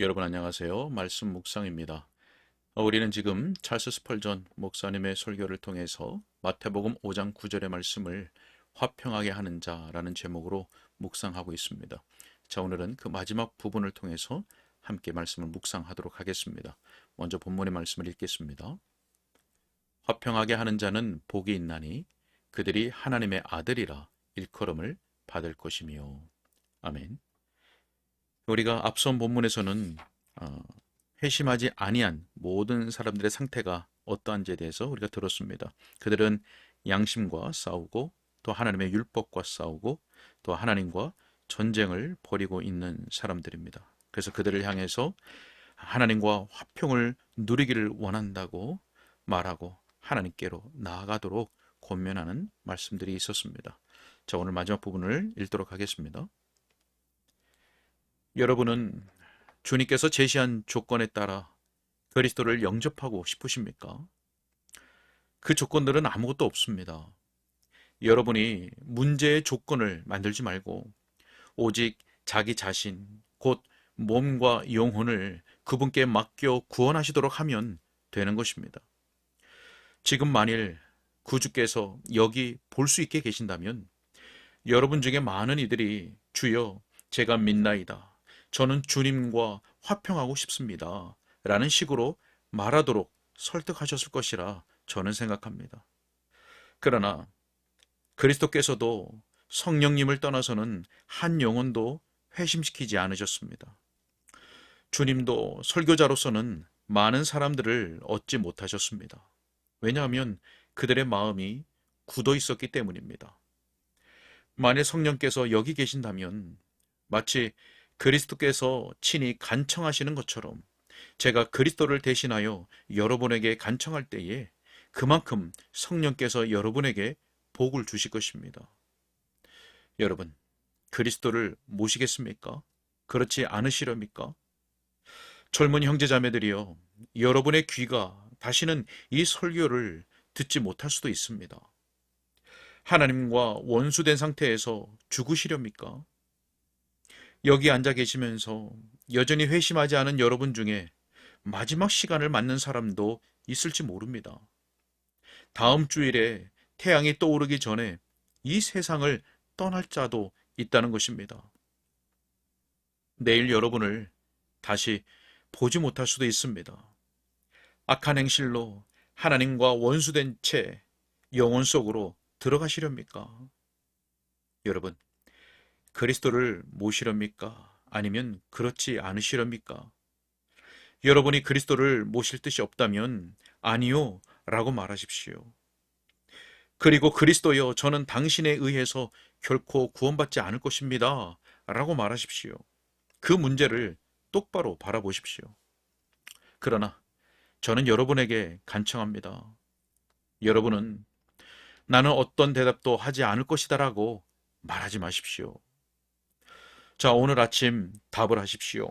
여러분 안녕하세요. 말씀 묵상입니다. 어, 우리는 지금 찰스 스펄전 목사님의 설교를 통해서 마태복음 5장 9절의 말씀을 화평하게 하는 자라는 제목으로 묵상하고 있습니다. 자, 오늘은 그 마지막 부분을 통해서 함께 말씀을 묵상하도록 하겠습니다. 먼저 본문의 말씀을 읽겠습니다. 화평하게 하는 자는 복이 있나니 그들이 하나님의 아들이라 일컬음을 받을 것이며. 아멘. 우리가 앞선 본문에서는 어, 회심하지 아니한 모든 사람들의 상태가 어떠한지에 대해서 우리가 들었습니다. 그들은 양심과 싸우고 또 하나님의 율법과 싸우고 또 하나님과 전쟁을 벌이고 있는 사람들입니다. 그래서 그들을 향해서 하나님과 화평을 누리기를 원한다고 말하고 하나님께로 나아가도록 권면하는 말씀들이 있었습니다. 자, 오늘 마지막 부분을 읽도록 하겠습니다. 여러분은 주님께서 제시한 조건에 따라 그리스도를 영접하고 싶으십니까? 그 조건들은 아무것도 없습니다. 여러분이 문제의 조건을 만들지 말고 오직 자기 자신, 곧 몸과 영혼을 그분께 맡겨 구원하시도록 하면 되는 것입니다. 지금 만일 구주께서 여기 볼 수 있게 계신다면 여러분 중에 많은 이들이 주여 제가 믿나이다. 저는 주님과 화평하고 싶습니다. 라는 식으로 말하도록 설득하셨을 것이라 저는 생각합니다. 그러나 그리스도께서도 성령님을 떠나서는 한 영혼도 회심시키지 않으셨습니다. 주님도 설교자로서는 많은 사람들을 얻지 못하셨습니다. 왜냐하면 그들의 마음이 굳어 있었기 때문입니다. 만일 성령께서 여기 계신다면 마치 그리스도께서 친히 간청하시는 것처럼 제가 그리스도를 대신하여 여러분에게 간청할 때에 그만큼 성령께서 여러분에게 복을 주실 것입니다. 여러분, 그리스도를 모시겠습니까? 그렇지 않으시렵니까? 젊은 형제자매들이여, 여러분의 귀가 다시는 이 설교를 듣지 못할 수도 있습니다. 하나님과 원수된 상태에서 죽으시렵니까? 여기 앉아 계시면서 여전히 회심하지 않은 여러분 중에 마지막 시간을 맞는 사람도 있을지 모릅니다. 다음 주일에 태양이 떠오르기 전에 이 세상을 떠날 자도 있다는 것입니다. 내일 여러분을 다시 보지 못할 수도 있습니다. 악한 행실로 하나님과 원수된 채 영혼 속으로 들어가시렵니까? 여러분, 그리스도를 모시렵니까? 아니면 그렇지 않으시렵니까? 여러분이 그리스도를 모실 뜻이 없다면 아니요 라고 말하십시오. 그리고 그리스도여 저는 당신에 의해서 결코 구원받지 않을 것입니다. 라고 말하십시오. 그 문제를 똑바로 바라보십시오. 그러나 저는 여러분에게 간청합니다. 여러분은 나는 어떤 대답도 하지 않을 것이다라고 말하지 마십시오. 자, 오늘 아침 답을 하십시오.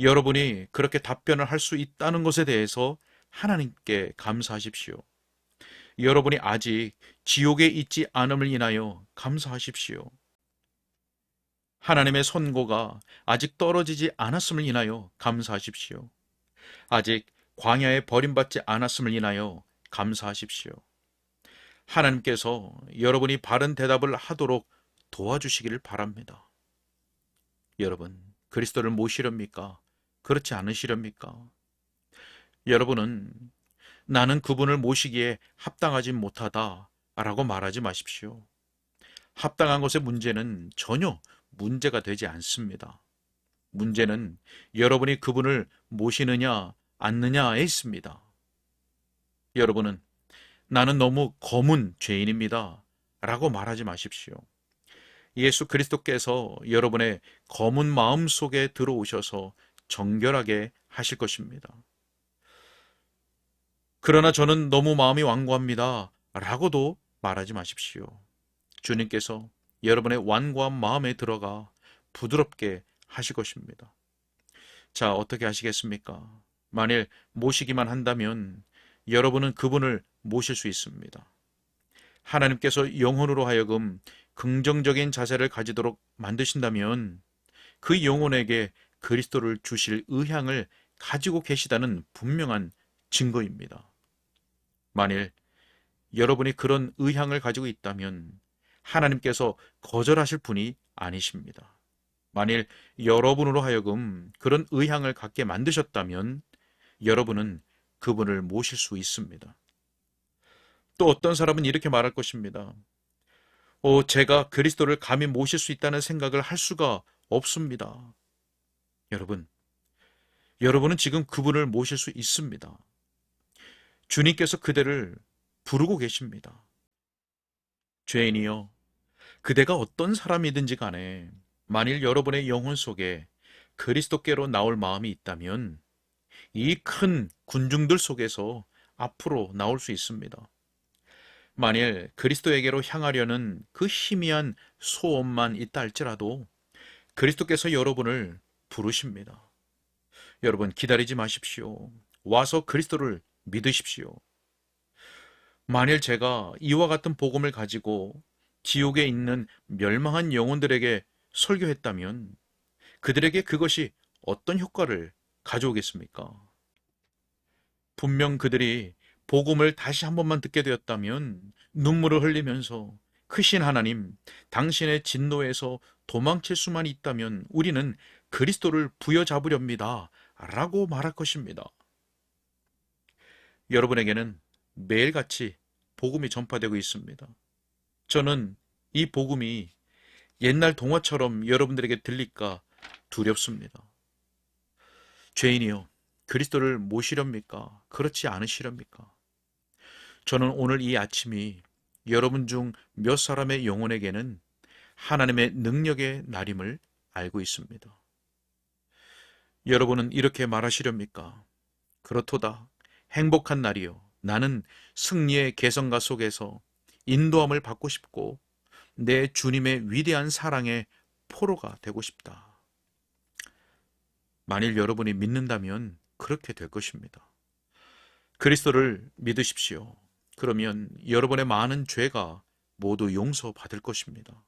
여러분이 그렇게 답변을 할 수 있다는 것에 대해서 하나님께 감사하십시오. 여러분이 아직 지옥에 있지 않음을 인하여 감사하십시오. 하나님의 선고가 아직 떨어지지 않았음을 인하여 감사하십시오. 아직 광야에 버림받지 않았음을 인하여 감사하십시오. 하나님께서 여러분이 바른 대답을 하도록 도와주시기를 바랍니다. 여러분, 그리스도를 모시렵니까? 그렇지 않으시렵니까? 여러분은 나는 그분을 모시기에 합당하지 못하다 라고 말하지 마십시오. 합당한 것의 문제는 전혀 문제가 되지 않습니다. 문제는 여러분이 그분을 모시느냐, 않느냐에 있습니다. 여러분은 나는 너무 검은 죄인입니다. 라고 말하지 마십시오. 예수 그리스도께서 여러분의 검은 마음 속에 들어오셔서 정결하게 하실 것입니다. 그러나 저는 너무 마음이 완고합니다. 라고도 말하지 마십시오. 주님께서 여러분의 완고한 마음에 들어가 부드럽게 하실 것입니다. 자, 어떻게 하시겠습니까? 만일 모시기만 한다면 여러분은 그분을 모실 수 있습니다. 하나님께서 영혼으로 하여금 긍정적인 자세를 가지도록 만드신다면 그 영혼에게 그리스도를 주실 의향을 가지고 계시다는 분명한 증거입니다. 만일 여러분이 그런 의향을 가지고 있다면 하나님께서 거절하실 분이 아니십니다. 만일 여러분으로 하여금 그런 의향을 갖게 만드셨다면 여러분은 그분을 모실 수 있습니다. 또 어떤 사람은 이렇게 말할 것입니다. 어, 제가 그리스도를 감히 모실 수 있다는 생각을 할 수가 없습니다. 여러분, 여러분은 지금 그분을 모실 수 있습니다. 주님께서 그대를 부르고 계십니다. 죄인이여, 그대가 어떤 사람이든지 간에 만일 여러분의 영혼 속에 그리스도께로 나올 마음이 있다면 이 큰 군중들 속에서 앞으로 나올 수 있습니다. 만일 그리스도에게로 향하려는 그 희미한 소원만 있다 할지라도 그리스도께서 여러분을 부르십니다. 여러분 기다리지 마십시오. 와서 그리스도를 믿으십시오. 만일 제가 이와 같은 복음을 가지고 지옥에 있는 멸망한 영혼들에게 설교했다면 그들에게 그것이 어떤 효과를 가져오겠습니까? 분명 그들이 복음을 다시 한 번만 듣게 되었다면 눈물을 흘리면서 크신 하나님, 당신의 진노에서 도망칠 수만 있다면 우리는 그리스도를 부여잡으렵니다. 라고 말할 것입니다. 여러분에게는 매일같이 복음이 전파되고 있습니다. 저는 이 복음이 옛날 동화처럼 여러분들에게 들릴까 두렵습니다. 죄인이요, 그리스도를 모시렵니까? 그렇지 않으시렵니까? 저는 오늘 이 아침이 여러분 중 몇 사람의 영혼에게는 하나님의 능력의 날임을 알고 있습니다. 여러분은 이렇게 말하시렵니까? 그렇도다. 행복한 날이요. 나는 승리의 개성가 속에서 인도함을 받고 싶고 내 주님의 위대한 사랑의 포로가 되고 싶다. 만일 여러분이 믿는다면 그렇게 될 것입니다. 그리스도를 믿으십시오. 그러면 여러분의 많은 죄가 모두 용서받을 것입니다.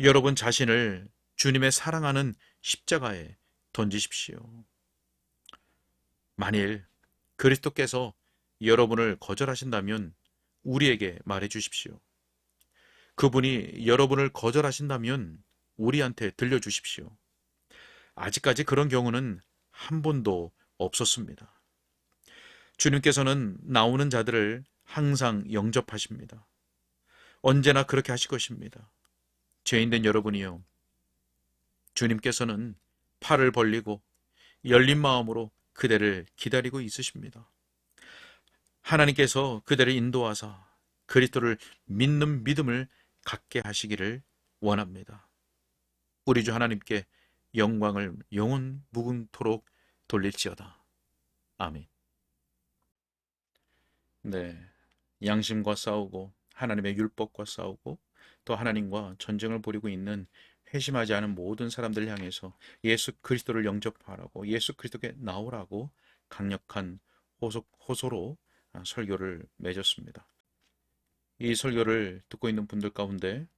여러분 자신을 주님의 사랑하는 십자가에 던지십시오. 만일 그리스도께서 여러분을 거절하신다면 우리에게 말해 주십시오. 그분이 여러분을 거절하신다면 우리한테 들려 주십시오. 아직까지 그런 경우는 한 번도 없었습니다. 주님께서는 나오는 자들을 항상 영접하십니다. 언제나 그렇게 하실 것입니다. 죄인된 여러분이요. 주님께서는 팔을 벌리고 열린 마음으로 그대를 기다리고 있으십니다. 하나님께서 그대를 인도하사 그리스도를 믿는 믿음을 갖게 하시기를 원합니다. 우리 주 하나님께 영광을 영원 무궁토록 돌릴지어다. 아멘. 네. 양심과 싸우고 하나님의 율법과 싸우고 또 하나님과 전쟁을 벌이고 있는 회심하지 않은 모든 사람들 향해서 예수 그리스도를 영접하라고 예수 그리스도께 나오라고 강력한 호소, 호소로 설교를 맺었습니다. 이 설교를 듣고 있는 분들 가운데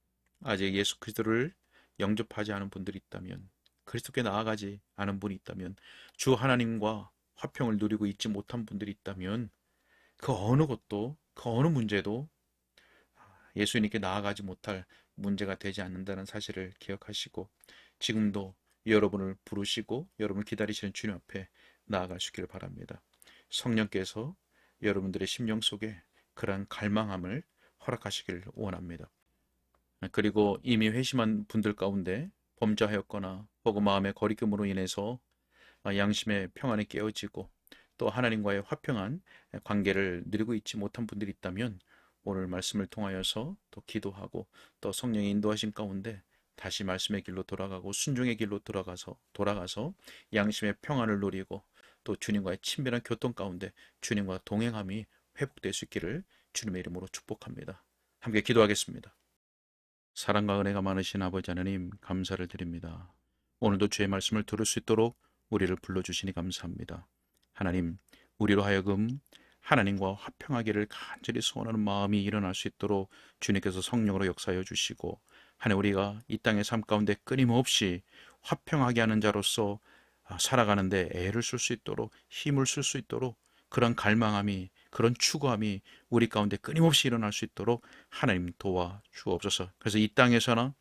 아직 예수 그리스도를 영접하지 않은 분들이 있다면 그리스도께 나아가지 않은 분이 있다면 주 하나님과 화평을 누리고 있지 못한 분들이 있다면 그 어느 것도 그 어느 문제도 예수님께 나아가지 못할 문제가 되지 않는다는 사실을 기억하시고 지금도 여러분을 부르시고 여러분을 기다리시는 주님 앞에 나아가시기를 바랍니다. 성령께서 여러분들의 심령 속에 그러한 갈망함을 허락하시기를 원합니다. 그리고 이미 회심한 분들 가운데 범죄하였거나 혹은 마음의 거리낌으로 인해서 양심의 평안이 깨어지고 또 하나님과의 화평한 관계를 누리고 있지 못한 분들이 있다면 오늘 말씀을 통하여서 또 기도하고 또 성령의 인도하신 가운데 다시 말씀의 길로 돌아가고 순종의 길로 돌아가서 돌아가서 양심의 평안을 누리고 또 주님과의 친밀한 교통 가운데 주님과 동행함이 회복될 수 있기를 주님의 이름으로 축복합니다. 함께 기도하겠습니다. 사랑과 은혜가 많으신 아버지 하나님 감사를 드립니다. 오늘도 주의 말씀을 들을 수 있도록 우리를 불러주시니 감사합니다. 하나님, 우리로 하여금 하나님과 화평하기를 간절히 소원하는 마음이 일어날 수 있도록 주님께서 성령으로 역사하여 주시고 하나님 우리가 이 땅의 삶 가운데 끊임없이 화평하게 하는 자로서 아, 살아가는데 애를 쓸 수 있도록 힘을 쓸 수 있도록 그런 갈망함이 그런 추구함이 우리 가운데 끊임없이 일어날 수 있도록 하나님 도와 주옵소서. 그래서 이 땅에서나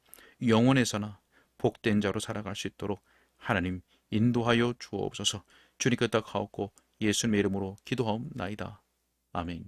영혼에서나 복된 자로 살아갈 수 있도록 하나님 인도하여 주옵소서. 주님 끄떡하옵고 예수님의 이름으로 기도하옵나이다. 아멘.